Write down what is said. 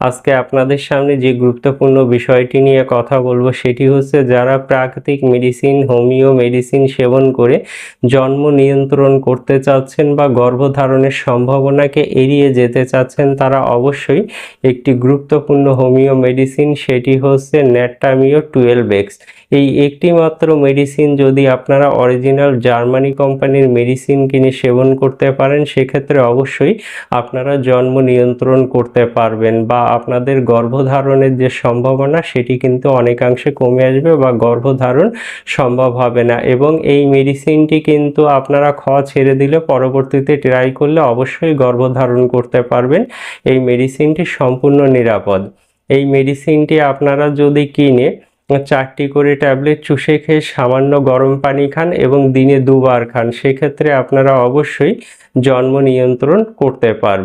আজকে আপনাদের সামনে যে গুরুত্বপূর্ণ বিষয়টি নিয়ে কথা বলব সেটি হচ্ছে যারা প্রাকৃতিক মেডিসিন, হোমিও মেডিসিন সেবন করে জন্ম নিয়ন্ত্রণ করতে চাচ্ছেন বা গর্ভধারণের সম্ভাবনাকে এড়িয়ে যেতে চাচ্ছেন, তারা অবশ্যই একটি গুরুত্বপূর্ণ হোমিও মেডিসিন, সেটি হচ্ছে ন্যাটামিও টুয়েলভ এক্স। এই একটি মাত্র মেডিসিন যদি আপনারা অরিজিনাল জার্মানি কোম্পানির মেডিসিন কিনে সেবন করতে পারেন, সেক্ষেত্রে অবশ্যই আপনারা জন্ম নিয়ন্ত্রণ করতে পারবেন বা আপনাদের গর্ভধারণের যে সম্ভাবনা, সেটি কিন্তু অনেকাংশে কমে আসবে বা গর্ভধারণ সম্ভব হবে না। এবং এই মেডিসিনটি কিন্তু আপনারা খাওয়া ছেড়ে দিলে পরবর্তীতে ট্রাই করলে অবশ্যই গর্ভধারণ করতে পারবেন। এই মেডিসিনটি সম্পূর্ণ নিরাপদ। এই মেডিসিনটি আপনারা যদি কিনে, চারটি করে ট্যাবলেট চুষে খেয়ে সামান্য গরম পানি খান এবং দিনে দুবার খান, সেক্ষেত্রে আপনারা অবশ্যই জন্ম নিয়ন্ত্রণ করতে পারবেন।